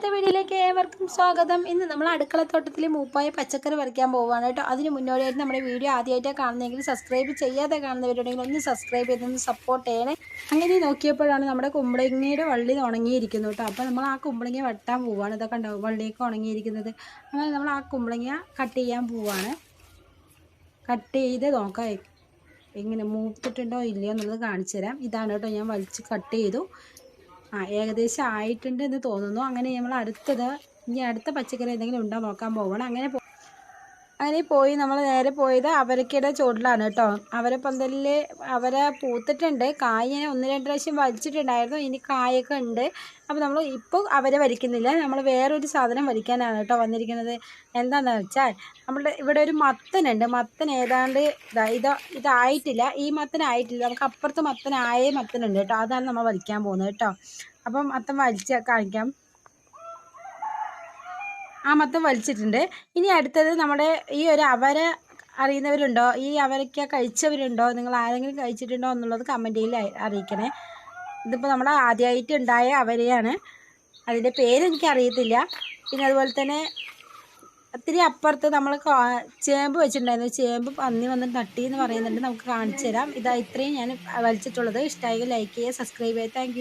ഇന്നത്തെ വീഡിയോയിലേക്ക് ഏവർക്കും സ്വാഗതം. ഇന്ന് നമ്മൾ അടുക്കളത്തോട്ടത്തിൽ മൂപ്പായ പച്ചക്കറി പറിക്കാൻ പോവുകയാണ് കേട്ടോ. അതിന് മുന്നോടിയായിട്ട് നമ്മുടെ വീഡിയോ ആദ്യമായിട്ടാണ് കാണുന്നതെങ്കിൽ സബ്സ്ക്രൈബ് ചെയ്യാതെ കാണുന്നവരുണ്ടെങ്കിൽ ഒന്ന് സബ്സ്ക്രൈബ് ചെയ്തൊന്ന് സപ്പോർട്ട് ചെയ്യണേ. അങ്ങനെ നോക്കിയപ്പോഴാണ് നമ്മുടെ കുമ്പളങ്ങയുടെ വള്ളി ഉണങ്ങിയിരിക്കുന്നത് കേട്ടോ. അപ്പോൾ നമ്മൾ ആ കുമ്പളങ്ങ വെട്ടാൻ പോവുകയാണ്. ഇതൊക്കെ ഉണ്ടാവും വള്ളിയൊക്കെ ഉണങ്ങിയിരിക്കുന്നത്. അങ്ങനെ നമ്മൾ ആ കുമ്പളങ്ങ കട്ട് ചെയ്യാൻ പോവുകയാണ്. കട്ട് ചെയ്ത് നോക്കാം. എങ്ങനെ മൂത്തിട്ടുണ്ടോ ഇല്ലയോ എന്നുള്ളത് കാണിച്ചു തരാം ഇതാണ് കേട്ടോ ഞാൻ വലിച്ച് കട്ട് ചെയ്തു. ആ ഏകദേശം ആയിട്ടുണ്ട് എന്ന് തോന്നുന്നു. അങ്ങനെ നമ്മൾ അടുത്തത് ഇനി അടുത്ത പച്ചക്കറി എന്തെങ്കിലും ഉണ്ടോ നോക്കാൻ പോകണം അങ്ങനെ അങ്ങനെ പോയി നമ്മൾ നേരെ പോയത് അവരക്കയുടെ ചുവട്ടിലാണ് കേട്ടോ. അവരെ പന്തലിൽ അവരെ പൂത്തിട്ടുണ്ട്. കായ് ഞാൻ ഒന്ന് രണ്ട് പ്രാവശ്യം വലിച്ചിട്ടുണ്ടായിരുന്നു. ഇനി കായൊക്കെ ഉണ്ട്. അപ്പോൾ നമ്മൾ ഇപ്പോൾ അവരെ വലിക്കുന്നില്ല. നമ്മൾ വേറൊരു സാധനം വലിക്കാനാണ് കേട്ടോ വന്നിരിക്കുന്നത്. എന്താണെന്ന് വെച്ചാൽ നമ്മുടെ ഇവിടെ ഒരു മത്തനുണ്ട്. മത്തൻ ഏതാണ്ട് ഇതാ ഇത് ഇതായിട്ടില്ല. ഈ മത്തനായിട്ടില്ല നമുക്ക് അപ്പുറത്ത് മത്തനായ മത്തനുണ്ട് കേട്ടോ. അതാണ് നമ്മൾ വലിക്കാൻ പോകുന്നത് കേട്ടോ. അപ്പം മത്തൻ വലിച്ച് കാണിക്കാം. ആ മൊത്തം വലിച്ചിട്ടുണ്ട്. ഇനി അടുത്തത് നമ്മുടെ ഈ ഒരു അവര അറിയുന്നവരുണ്ടോ? ഈ അവരൊക്കെ കഴിച്ചവരുണ്ടോ? നിങ്ങൾ ആരെങ്കിലും കഴിച്ചിട്ടുണ്ടോ എന്നുള്ളത് കമന്റിൽ അറിയിക്കണേ. ഇതിപ്പോൾ നമ്മുടെ ആദ്യമായിട്ട് ഉണ്ടായ അവരെയാണ്. അതിന്റെ പേര് അറിയത്തില്ല. പിന്നെ അതുപോലെ തന്നെ ഒത്തിരി അപ്പുറത്ത് നമ്മൾ ചേമ്പ് വെച്ചിട്ടുണ്ടായിരുന്നു. ചേമ്പ് പന്നി വന്ന് തട്ടി എന്ന് പറയുന്നുണ്ട്. നമുക്ക് കാണിച്ചു തരാം. ഇതാ ഇത്രയും ഞാൻ വലിച്ചിട്ടുള്ളത്. ഇഷ്ടമായി ലൈക്ക് ചെയ്യുക സബ്സ്ക്രൈബ് ചെയ്യുക. താങ്ക്